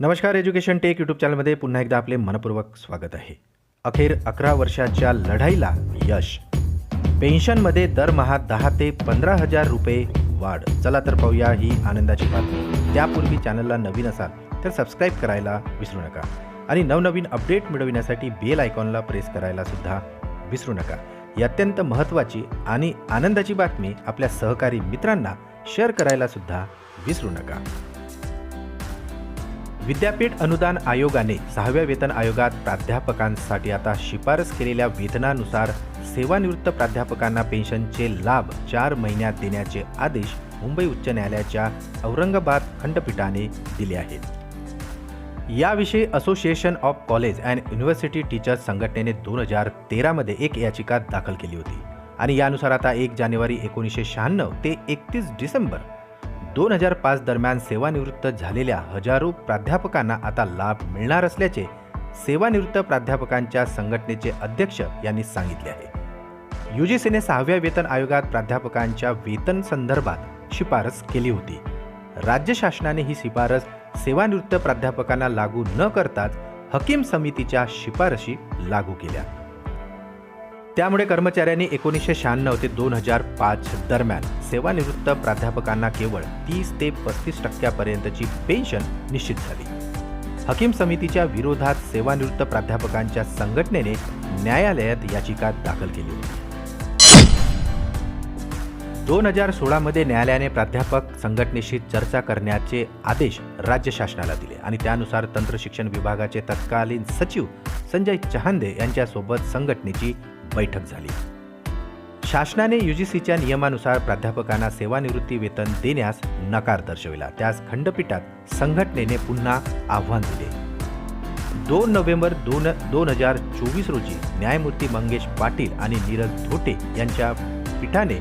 नमस्कार education take YouTube चॅनलमध्ये पुन्हा एकदा आपले मनपूर्वक स्वागत आहे. अखेर अकरा वर्षाच्या लढाईला यश. पेन्शनमध्ये दरमहा दहा ते पंधरा हजार रुपये वाढ. चला तर पाहूया ही आनंदाची बातमी. त्यापूर्वी चॅनलला नवीन असाल तर सबस्क्राईब करायला विसरू नका. आणि नवनवीन अपडेट मिळविण्यासाठी बेल आयकॉनला प्रेस करायला सुद्धा विसरू नका. ही अत्यंत महत्त्वाची आणि आनंदाची बातमी आपल्या सहकारी मित्रांना शेअर करायला सुद्धा विसरू नका. विद्यापीठ अनुदान आयोगाने सहाव्या वेतन आयोगात प्राध्यापकांसाठी आता शिफारस केलेल्या वेतनानुसार सेवानिवृत्त प्राध्यापकांना पेन्शनचे लाभ चार महिन्यात देण्याचे आदेश मुंबई उच्च न्यायालयाच्या औरंगाबाद खंडपीठाने दिले आहेत. याविषयी association of college and university teachers संघटनेने दोन हजार तेरामध्ये एक याचिका दाखल केली होती आणि यानुसार आता एक जानेवारी एकोणीसशे शहाण्णव ते एकतीस डिसेंबर दोन हजार पाच दरम्यान सेवानिवृत्त झालेल्या हजारो प्राध्यापकांना आता लाभ मिळणार असल्याचे सेवानिवृत्त प्राध्यापकांच्या संघटनेचे अध्यक्ष यांनी सांगितले आहे. यूजीसीने सहाव्या वेतन आयोगात प्राध्यापकांच्या वेतन संदर्भात शिफारस केली होती. राज्य शासनाने ही शिफारस सेवानिवृत्त प्राध्यापकांना लागू न करताच हकीम समितीच्या शिफारशी लागू केल्या. त्यामुळे कर्मचाऱ्यांनी एकोणीसशे शहाण्णव ते दोन हजार पाच दरम्यान सेवानिवृत्त प्राध्यापकांना केवळ तीस ते पस्तीस टक्क्यापर्यंतची पेन्शन निश्चित झाली. हकीम समितीच्या विरोधात सेवानिवृत्त प्राध्यापकांच्या संघटनेने न्यायालयात याचिका दाखल केली होती. दोन हजार सोळामध्ये न्यायालयाने प्राध्यापक संघटनेशी चर्चा करण्याचे आदेश राज्य शासनाला दिले आणि त्यानुसार तंत्रशिक्षण विभागाचे तत्कालीन सचिव संजय चहांदे यांच्यासोबत संघटनेची बैठक झाली. शासनाने युजीसीच्या नियमानुसार प्राध्यापकांना सेवानिवृत्ती वेतन देण्यास नकार दर्शविला. त्यास खंडपीठात संघटनेने पुन्हा आव्हान दिले. दोन नोव्हेंबर दोन दोन हजार चोवीस रोजी न्यायमूर्ती मंगेश पाटील आणि नीरज धोटे यांच्या पीठाने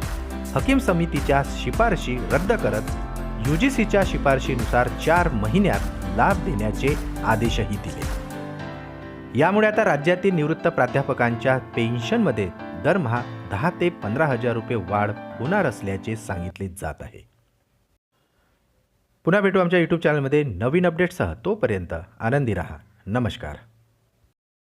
हकीम समितीच्या शिफारशी रद्द करत युजीसीच्या शिफारशीनुसार चार महिन्यात लाभ देण्याचे आदेशही दिले. यामुळे आता राज्यातील निवृत्त प्राध्यापकांच्या पेन्शनमध्ये दरमहा दहा ते पंधरा हजार रुपये वाढ होणार असल्याचे सांगितले जात आहे. पुन्हा भेटू आमच्या यूट्यूब चॅनलमध्ये नवीन अपडेटसह तोपर्यंत आनंदी रहा. नमस्कार.